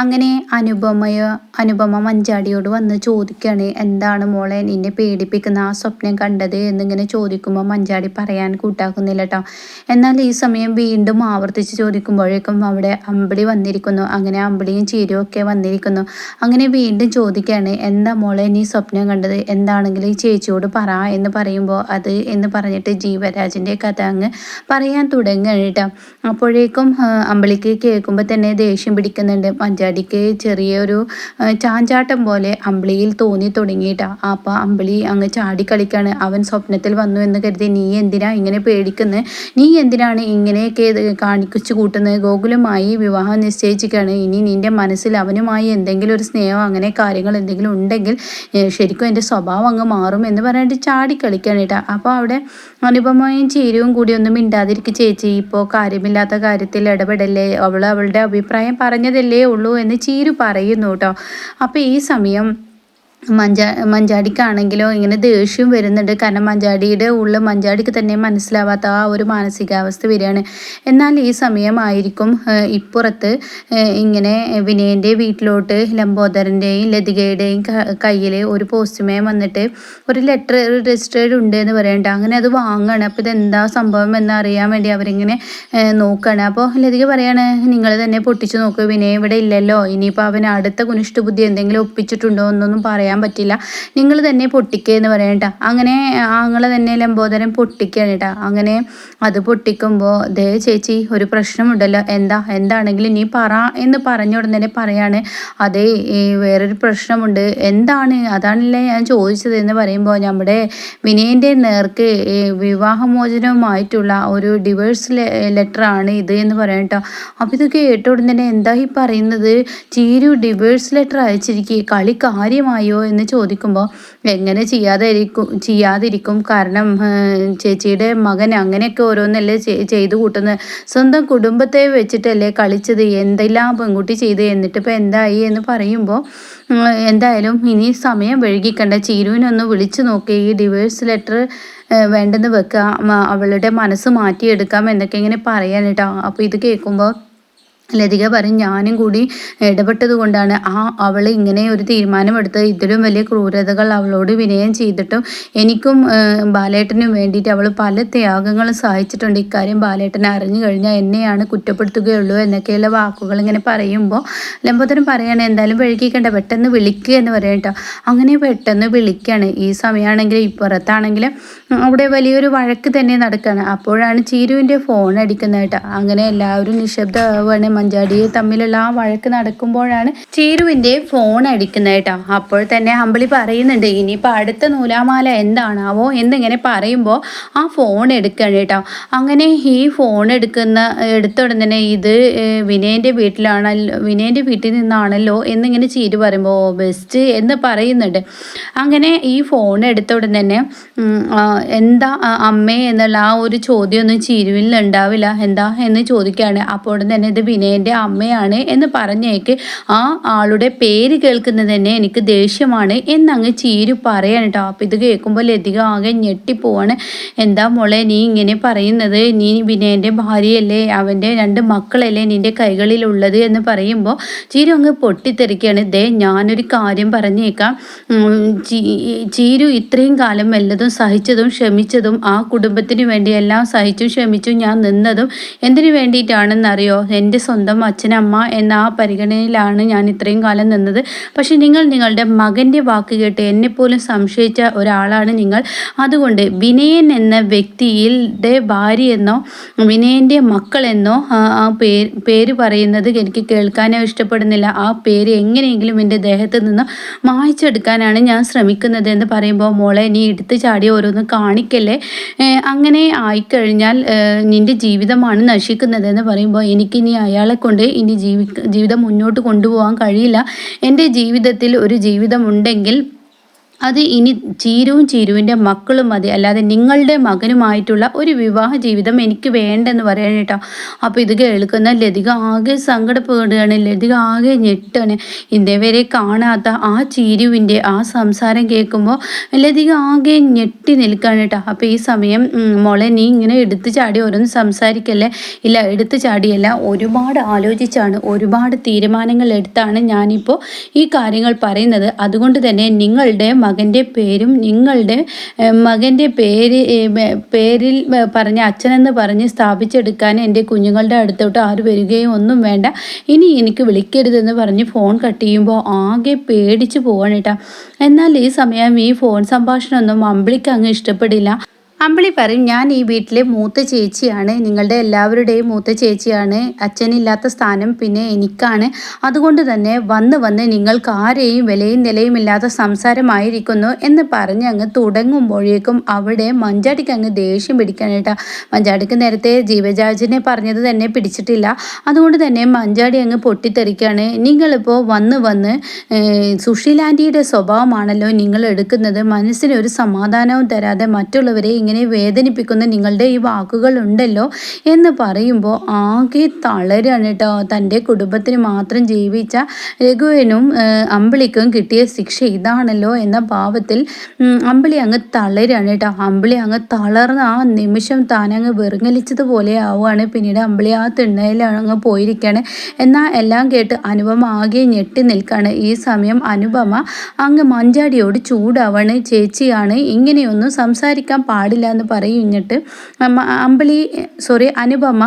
അങ്ങനെ അനുപമയോ അനുപമ മഞ്ചാടിയോട് വന്ന് ചോദിക്കുകയാണ് എന്താണ് മോളെ നിന്നെ പേടിപ്പിക്കുന്ന ആ സ്വപ്നം കണ്ടത്? എന്നിങ്ങനെ ചോദിക്കുമ്പോൾ മഞ്ചാടി പറയാൻ കൂട്ടാക്കുന്നില്ല കേട്ടോ എന്നാൽ ഈ സമയം വീണ്ടും ആവർത്തിച്ച് ചോദിക്കുമ്പോഴേക്കും അവിടെ അമ്പിളി വന്നിരിക്കുന്നു. അങ്ങനെ അമ്പിളിയും ചീരയും ഒക്കെ വന്നിരിക്കുന്നു. അങ്ങനെ വീണ്ടും ചോദിക്കുകയാണ് എന്താ മോളെ നീ സ്വപ്നം കണ്ടത്? എന്താണെങ്കിലും ചേച്ചിയോട് പറ എന്ന് പറയുമ്പോൾ അത് എന്ന് പറഞ്ഞിട്ട് ജീവരാജിന്റെ കഥ അങ്ങ് പറയാൻ തുടങ്ങുകയാണ് കേട്ടോ അപ്പോഴേക്കും അമ്പിളിക്ക് കേൾക്കുമ്പോൾ തന്നെ ദേഷ്യം പിടിക്കുന്നുണ്ട് മഞ്ചാടി. ഡാഡിക്ക് ചെറിയൊരു ചാഞ്ചാട്ടം പോലെ അമ്പിളിയിൽ തോന്നി തുടങ്ങിയിട്ടാണ് അപ്പോൾ അമ്പിളി അങ്ങ് ചാടിക്കളിക്കാണ് അവൻ സ്വപ്നത്തിൽ വന്നു എന്ന് കരുതി നീ എന്തിനാ ഇങ്ങനെ പേടിക്കുന്നത് നീ എന്തിനാണ് ഇങ്ങനെയൊക്കെ കാണിച്ചു കൂട്ടുന്നത് ഗോകുലമായി വിവാഹം നിശ്ചയിച്ചിരിക്കുകയാണ്. ഇനി നിന്റെ മനസ്സിൽ അവനുമായി എന്തെങ്കിലും ഒരു സ്നേഹം അങ്ങനെ കാര്യങ്ങൾ എന്തെങ്കിലും ഉണ്ടെങ്കിൽ ശരിക്കും എന്റെ സ്വഭാവം അങ്ങ് മാറും എന്ന് പറഞ്ഞിട്ട് ചാടി കളിക്കാണ് കേട്ടോ. അപ്പോൾ അവിടെ അനുപമയും ചേരുവും കൂടി ഒന്നും മിണ്ടാതിരിക്കും ചേച്ചി. ഇപ്പോൾ കാര്യമില്ലാത്ത കാര്യത്തിൽ ഇടപെടല്ലേ? അവൾ അവളുടെ അഭിപ്രായം പറഞ്ഞതല്ലേ ഉള്ളൂ. എന്ന് ചീരു പറയുന്നു കേട്ടോ. അപ്പോൾ ഈ സമയം മഞ്ചാ മഞ്ചാടിക്കാണെങ്കിലോ ഇങ്ങനെ ദേഷ്യം വരുന്നുണ്ട്. കാരണം മഞ്ചാടിയുടെ ഉള്ള മഞ്ചാടിക്ക് തന്നെ മനസ്സിലാവാത്ത ആ ഒരു മാനസികാവസ്ഥ വരികയാണ്. എന്നാൽ ഈ സമയമായിരിക്കും ഇപ്പുറത്ത് ഇങ്ങനെ വിനയന്റെ വീട്ടിലോട്ട് ലംബോദരന്റെയും ലതികയുടെയും കയ്യിൽ ഒരു പോസ്റ്റ്മാൻ വന്നിട്ട് ഒരു ലെറ്റർ രജിസ്റ്റേർഡ് ഉണ്ട് എന്ന് പറയണ്ട. അങ്ങനെ അത് വാങ്ങുകയാണ് അപ്പോൾ ഇതെന്താ സംഭവം എന്ന് അറിയാൻ വേണ്ടി അവരിങ്ങനെ നോക്കുകയാണ് അപ്പോൾ ലതിക പറയാണ് നിങ്ങൾ തന്നെ പൊട്ടിച്ചു നോക്കുക വിനയ ഇവിടെ ഇല്ലല്ലോ. ഇനിയിപ്പോൾ അവൻ അടുത്ത കുനിഷ്ഠ ബുദ്ധി എന്തെങ്കിലും ഒപ്പിച്ചിട്ടുണ്ടോ എന്നൊന്നും പറയാം പറയാൻ പറ്റില്ല. നിങ്ങൾ തന്നെ പൊട്ടിക്കുക എന്ന് പറയണ്ട അങ്ങനെ ആങ്ങളെ തന്നെ ലംബോദരം പൊട്ടിക്കുകയാണ് കേട്ടോ. അങ്ങനെ അത് പൊട്ടിക്കുമ്പോൾ ദേ ചേച്ചി ഒരു പ്രശ്നമുണ്ടല്ലോ. എന്താ? എന്താണെങ്കിലും നീ പറ എന്ന് പറഞ്ഞ ഉടൻ തന്നെ പറയാണ്. അതേ വേറൊരു പ്രശ്നമുണ്ട്. എന്താണ്? അതാണല്ലേ ഞാൻ ചോദിച്ചത് എന്ന് പറയുമ്പോൾ നമ്മുടെ വിനയന്റെ നേർക്ക് വിവാഹമോചനവുമായിട്ടുള്ള ഒരു ഡിവേഴ്സ് ലെറ്ററാണ് ഇത് എന്ന് പറയാം കേട്ടോ. അപ്പോൾ ഇത് കേട്ട എന്താ ഈ പറയുന്നത്? ചീരു ഡിവേഴ്സ് ലെറ്റർ അയച്ചിരിക്കുക കളി കാര്യമായോ? എന്ന് ചോദിക്കുമ്പോൾ എങ്ങനെ ചെയ്യാതിരിക്കും ചെയ്യാതിരിക്കും? കാരണം ചേച്ചിയുടെ മകൻ അങ്ങനെയൊക്കെ ഓരോന്നല്ലേ ചെയ്തു കൂട്ടുന്നത് സ്വന്തം കുടുംബത്തെ വെച്ചിട്ടല്ലേ കളിച്ചത്? എന്തെല്ലാം പെൺകുട്ടി ചെയ്ത്? എന്നിട്ട് ഇപ്പോൾ എന്തായി? എന്ന് പറയുമ്പോൾ എന്തായാലും ഇനി സമയം വഴുകിക്കണ്ട ചീരുവിനൊന്ന് വിളിച്ചു നോക്കി. ഈ ഡിവേഴ്സ് ലെറ്റർ വേണ്ടെന്ന് വെക്കുക അവളുടെ മനസ്സ് മാറ്റിയെടുക്കാം എന്നൊക്കെ ഇങ്ങനെ പറയാൻ കേട്ടോ. അപ്പോൾ ഇത് കേൾക്കുമ്പോൾ ലതിക പറയും ഞാനും കൂടി ഇടപെട്ടത് കൊണ്ടാണ് ആ അവൾ ഇങ്ങനെ ഒരു തീരുമാനമെടുത്ത് ഇതിലും വലിയ ക്രൂരതകൾ അവളോട് വിനയം ചെയ്തിട്ടും എനിക്കും ബാലേട്ടനും വേണ്ടിയിട്ട് അവൾ പല ത്യാഗങ്ങളും സഹായിച്ചിട്ടുണ്ട് ഇക്കാര്യം ബാലേട്ടനെ അറിഞ്ഞു കഴിഞ്ഞാൽ എന്നെയാണ് കുറ്റപ്പെടുത്തുകയുള്ളൂ എന്നൊക്കെയുള്ള വാക്കുകൾ ഇങ്ങനെ പറയുമ്പോൾ ലംബോദരൻ പറയാണ് എന്തായാലും വഴുകിക്കണ്ട പെട്ടെന്ന് വിളിക്കുക എന്ന് പറയാം കേട്ടോ. അങ്ങനെ പെട്ടെന്ന് വിളിക്കുകയാണ് ഈ സമയമാണെങ്കിൽ ഇപ്പുറത്താണെങ്കിൽ അവിടെ വലിയൊരു വഴക്ക് തന്നെ നടക്കുകയാണ് അപ്പോഴാണ് ചീരുവിന്റെ ഫോൺ അടിക്കുന്നത് കേട്ടോ. അങ്ങനെ എല്ലാവരും നിശബ്ദമാവാണ് മഞ്ചാടിയെ തമ്മിലുള്ള ആ വഴക്ക് നടക്കുമ്പോഴാണ് ചീരുവിന്റെ ഫോൺ അടിക്കുന്നത് കേട്ടോ. അപ്പോൾ തന്നെ അമ്പിളി പറയുന്നുണ്ട് ഇനിയിപ്പോൾ അടുത്ത നൂലാമാല എന്താണാവോ? എന്നിങ്ങനെ പറയുമ്പോൾ ആ ഫോൺ എടുക്കണം കേട്ടോ. അങ്ങനെ ഈ ഫോൺ എടുക്കുന്ന എടുത്തോടെ തന്നെ ഇത് വിനയന്റെ വീട്ടിലാണല്ലോ വിനയന്റെ വീട്ടിൽ നിന്നാണല്ലോ എന്നിങ്ങനെ ചീരു പറയുമ്പോൾ ബെസ്റ്റ് എന്ന് പറയുന്നുണ്ട്. അങ്ങനെ ഈ ഫോൺ എടുത്തോടെ തന്നെ എന്താ അമ്മേ? എന്നുള്ള ആ ഒരു ചോദ്യമൊന്നും ചീരുവിൽ ഉണ്ടാവില്ല. എന്താ? എന്ന് ചോദിക്കുകയാണ്. അപ്പോൾ തന്നെ ഇത് വിനയ എന്റെ അമ്മയാണ് എന്ന് പറഞ്ഞേക്ക് ആ ആളുടെ പേര് കേൾക്കുന്നത് തന്നെ എനിക്ക് ദേഷ്യമാണ് എന്നങ്ങ് ചീരു പറയാൻ കേട്ടോ അപ്പം ഇത് കേൾക്കുമ്പോൾ ലതിക ആകെ ഞെട്ടിപ്പോവാണ്. എന്താ മോളെ നീ ഇങ്ങനെ പറയുന്നത്? നീ വിനയന്റെ ഭാര്യയല്ലേ? അവന്റെ രണ്ട് മക്കളല്ലേ നിന്റെ കൈകളിലുള്ളത് എന്ന് പറയുമ്പോൾ ചീരു അങ്ങ് പൊട്ടിത്തെറിക്കുകയാണ്. ദേ ഞാനൊരു കാര്യം പറഞ്ഞേക്കാം. ചീരു ഇത്രയും കാലം വല്ലതും സഹിച്ചതും ക്ഷമിച്ചതും ആ കുടുംബത്തിന് വേണ്ടി എല്ലാം സഹിച്ചും ക്ഷമിച്ചും ഞാൻ നിന്നതും എന്തിനു വേണ്ടിയിട്ടാണെന്നറിയോ? എന്റെ സ്വന്തം സ്വന്തം അച്ഛനമ്മ എന്ന ആ പരിഗണനയിലാണ് ഞാൻ ഇത്രയും കാലം നിന്നത്. പക്ഷെ നിങ്ങൾ നിങ്ങളുടെ മകന്റെ വാക്ക് കേട്ട് എന്നെപ്പോലും സംശയിച്ച ഒരാളാണ് നിങ്ങൾ. അതുകൊണ്ട് വിനയൻ എന്ന വ്യക്തിയുടെ ഭാര്യയെന്നോ വിനയന്റെ മക്കളെന്നോ ആ പേര് പേര് പറയുന്നത് എനിക്ക് കേൾക്കാനോ ഇഷ്ടപ്പെടുന്നില്ല. ആ പേര് എങ്ങനെയെങ്കിലും എന്റെ ദേഹത്ത് നിന്ന് മായ്ച്ചെടുക്കാനാണ് ഞാൻ ശ്രമിക്കുന്നത് എന്ന് പറയുമ്പോൾ മോളെ നീ എടുത്തു ചാടി ഓരോന്ന് കാണിക്കല്ലേ? അങ്ങനെ ആയിക്കഴിഞ്ഞാൽ നിന്റെ ജീവിതമാണ് നശിക്കുന്നത് എന്ന് പറയുമ്പോൾ എനിക്ക് നീ അയാൾ ഒരാളെ കൊണ്ട് ഇനി ജീവി ജീവിതം മുന്നോട്ട് കൊണ്ടുപോകാൻ കഴിയില്ല. എന്റെ ജീവിതത്തിൽ ഒരു ജീവിതമുണ്ടെങ്കിൽ അത് ഇനി ചീരുവും ചീരുവിന്റെ മക്കളും മതി. അല്ലാതെ നിങ്ങളുടെ മകനുമായിട്ടുള്ള ഒരു വിവാഹ ജീവിതം എനിക്ക് വേണ്ടെന്ന് പറയാൻ കേട്ടോ. അപ്പോൾ ഇത് കേൾക്കുന്ന ലതിക ആകെ സങ്കടപ്പെടുകയാണ്. ലതിക ആകെ ഞെട്ടാണ്. ഇതേവരെ കാണാത്ത ആ ചീരുവിന്റെ ആ സംസാരം കേൾക്കുമ്പോൾ ലതിക ആകെ ഞെട്ടി നിൽക്കുകയാണ് കേട്ടോ. അപ്പോൾ ഈ സമയം മോളെ നീ ഇങ്ങനെ എടുത്തു ചാടി ഓരോന്ന് സംസാരിക്കല്ലേ? ഇല്ല എടുത്തു ചാടിയല്ല. ഒരുപാട് ആലോചിച്ചാണ് ഒരുപാട് തീരുമാനങ്ങൾ എടുത്താണ് ഞാനിപ്പോൾ ഈ കാര്യങ്ങൾ പറയുന്നത്. അതുകൊണ്ട് തന്നെ നിങ്ങളുടെ മകന്റെ പേരും നിങ്ങളുടെ മകന്റെ പേര് പേരിൽ പറഞ്ഞ അച്ഛനെന്ന് പറഞ്ഞ് സ്ഥാപിച്ചെടുക്കാൻ എന്റെ കുഞ്ഞുങ്ങളുടെ അടുത്തോട്ട് ആര് വരികയും ഒന്നും വേണ്ട. ഇനി എനിക്ക് വിളിക്കരുതെന്ന് പറഞ്ഞ് ഫോൺ കട്ട് ചെയ്യുമ്പോൾ ആകെ പേടിച്ച് പോവാണ് കേട്ടോ. എന്നാൽ ഈ സമയം ഈ ഫോൺ സംഭാഷണമൊന്നും അമ്പിളിക്ക് അങ്ങ് ഇഷ്ടപ്പെടില്ല. അമ്പിളി പറയും ഞാൻ ഈ വീട്ടിലെ മൂത്ത ചേച്ചിയാണ്. നിങ്ങളുടെ എല്ലാവരുടെയും മൂത്ത ചേച്ചിയാണ്. അച്ഛനില്ലാത്ത സ്ഥാനം പിന്നെ എനിക്കാണ്. അതുകൊണ്ട് തന്നെ വന്ന് വന്ന് നിങ്ങൾക്ക് ആരെയും വിലയും നിലയും ഇല്ലാത്ത സംസാരമായിരിക്കുന്നു എന്ന് പറഞ്ഞ് അങ്ങ് തുടങ്ങുമ്പോഴേക്കും അവിടെ മഞ്ചാടിക്ക് അങ്ങ് ദേഷ്യം പിടിക്കാനായിട്ടാ മഞ്ചാടിക്ക് നേരത്തെ ജീവജാജിനെ പറഞ്ഞത് തന്നെ പിടിച്ചിട്ടില്ല. അതുകൊണ്ട് തന്നെ മഞ്ചാടി അങ്ങ് പൊട്ടിത്തെറിക്കുകയാണ് നിങ്ങളിപ്പോൾ വന്ന് വന്ന് സുഷീലാന്റിയുടെ സ്വഭാവമാണല്ലോ നിങ്ങൾ എടുക്കുന്നത്. മനസ്സിന് ഒരു സമാധാനവും തരാതെ മറ്റുള്ളവരെ ഇങ്ങനെ വേദനിപ്പിക്കുന്ന നിങ്ങളുടെ ഈ വാക്കുകൾ ഉണ്ടല്ലോ എന്ന് പറയുമ്പോൾ ആകെ തളരാണ് കേട്ടോ. തന്റെ കുടുംബത്തിന് മാത്രം ജീവിച്ച രഘുവിനും അമ്പിളിക്കും കിട്ടിയ ശിക്ഷ ഇതാണല്ലോ എന്ന ഭാവത്തിൽ അമ്പിളി അങ്ങ് തളരാണ് കേട്ടോ. അമ്പിളി അങ്ങ് തളർന്ന ആ നിമിഷം താനങ്ങ് വെറുങ്ങലിച്ചതുപോലെ ആവുകയാണ്. പിന്നീട് അമ്പിളി ആ തിണ്ണയിലാണ് അങ്ങ് പോയിരിക്കുകയാണ് എന്നാൽ എല്ലാം കേട്ട് അനുപമ ആകെ ഞെട്ടി നിൽക്കുകയാണ്. ഈ സമയം അനുപമ അങ്ങ് മഞ്ചാടിയോട് ചൂടാവാണ്. ചേച്ചിയാണ് ഇങ്ങനെയൊന്നും സംസാരിക്കാൻ പാടില്ല പാടില്ല എന്ന് പറയുന്നിട്ട് അമ്പിളി സോറി അനുപമ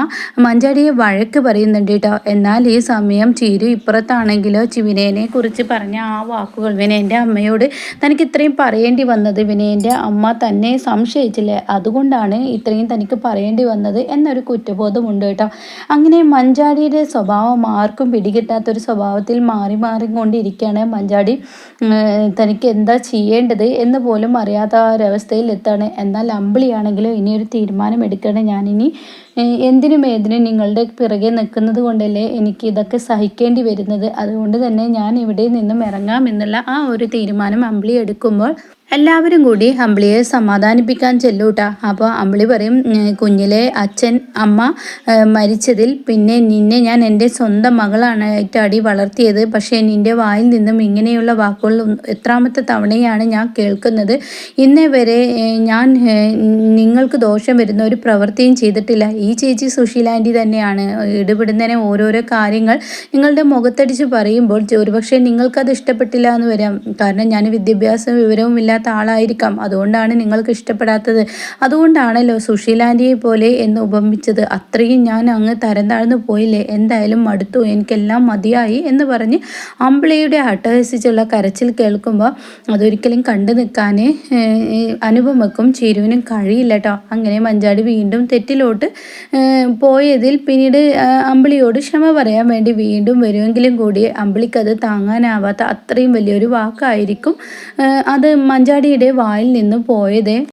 മഞ്ചാടിയെ വഴക്ക് പറയുന്നുണ്ട് കേട്ടോ. എന്നാൽ ഈ സമയം ചീരു ഇപ്പുറത്താണെങ്കിലോ വിനയനെ കുറിച്ച് പറഞ്ഞ ആ വാക്കുകൾ വിനയന്റെ അമ്മയോട് തനിക്ക് ഇത്രയും പറയേണ്ടി വന്നത്. വിനയന്റെ അമ്മ തന്നെ സംശയിച്ചില്ലേ? അതുകൊണ്ടാണ് ഇത്രയും തനിക്ക് പറയേണ്ടി വന്നത് എന്നൊരു കുറ്റബോധമുണ്ട് കേട്ടോ. അങ്ങനെ മഞ്ചാടിയുടെ സ്വഭാവം ആർക്കും പിടികിട്ടാത്തൊരു സ്വഭാവത്തിൽ മാറി മാറിക്കൊണ്ടിരിക്കുകയാണ് മഞ്ചാടി. തനിക്ക് എന്താ ചെയ്യേണ്ടത് എന്ന് പോലും അറിയാത്ത ഒരവസ്ഥയിൽ എത്താണ് എന്നാൽ അമ്പിളിയാണെങ്കിലും ഒരു തീരുമാനം എടുക്കണം ഞാനിനി എന്തിനും ഏതിനും നിങ്ങളുടെ പിറകെ നിൽക്കുന്നത് കൊണ്ടല്ലേ എനിക്ക് ഇതൊക്കെ സഹിക്കേണ്ടി വരുന്നത്? അതുകൊണ്ട് തന്നെ ഞാൻ ഇവിടെ നിന്നും ഇറങ്ങാം എന്നുള്ള ആ ഒരു തീരുമാനം അമ്പിളി എടുക്കുമ്പോൾ എല്ലാവരും കൂടി അമ്പിളിയെ സമാധാനിപ്പിക്കാൻ ചെല്ലൂട്ട. അപ്പോൾ അമ്പിളി പറയും കുഞ്ഞിലെ അച്ഛൻ അമ്മ മരിച്ചതിൽ പിന്നെ നിന്നെ ഞാൻ എന്റെ സ്വന്തം മകളാണ് ഏറ്റാടി വളർത്തിയത്. പക്ഷേ നിന്റെ വായിൽ നിന്നും ഇങ്ങനെയുള്ള വാക്കുകൾ എത്രാമത്തെ തവണയാണ് ഞാൻ കേൾക്കുന്നത്. ഇന്നേ വരെ ഞാൻ നിങ്ങൾക്ക് ദോഷം വരുന്ന ഒരു പ്രവൃത്തിയും ചെയ്തിട്ടില്ല. ഈ ചേച്ചി സുശീലാന്റി തന്നെയാണ്. ഇടപെടുന്നതിനെ ഓരോരോ കാര്യങ്ങൾ നിങ്ങളുടെ മുഖത്തടിച്ച് പറയുമ്പോൾ ഒരുപക്ഷെ നിങ്ങൾക്കത് ഇഷ്ടപ്പെട്ടില്ല എന്ന് വരാം. കാരണം ഞാൻ വിദ്യാഭ്യാസ വിവരവും ഇല്ലാത്ത ആളായിരിക്കാം. അതുകൊണ്ടാണ് നിങ്ങൾക്ക് ഇഷ്ടപ്പെടാത്തത്. അതുകൊണ്ടാണല്ലോ സുശീലാന്റിയെ പോലെ എന്ന് ഉപമിച്ചത്. അത്രയും ഞാൻ അങ്ങ് തരം താഴ്ന്നു പോയില്ലേ? എന്തായാലും മടുത്തു. എനിക്കെല്ലാം മതിയായി എന്ന് പറഞ്ഞ് അമ്പിളിയുടെ അട്ടഹസിച്ചുള്ള കരച്ചിൽ കേൾക്കുമ്പോൾ അതൊരിക്കലും കണ്ടു നിൽക്കാൻ അനുപമക്കും ചിരുവിനും കഴിയില്ല കേട്ടോ അങ്ങനെ മഞ്ചാടി വീണ്ടും തെറ്റിലോട്ട് പോയതിൽ പിന്നീട് അമ്പിളിയോട് ക്ഷമ പറയാൻ വേണ്ടി വീണ്ടും വരുമെങ്കിലും കൂടി അമ്പിളിക്കത് താങ്ങാനാവാത്ത അത്രയും വലിയൊരു വാക്കായിരിക്കും. അത് മഞ്ചാടിയുടെ വായിൽ നിന്ന് പോയത്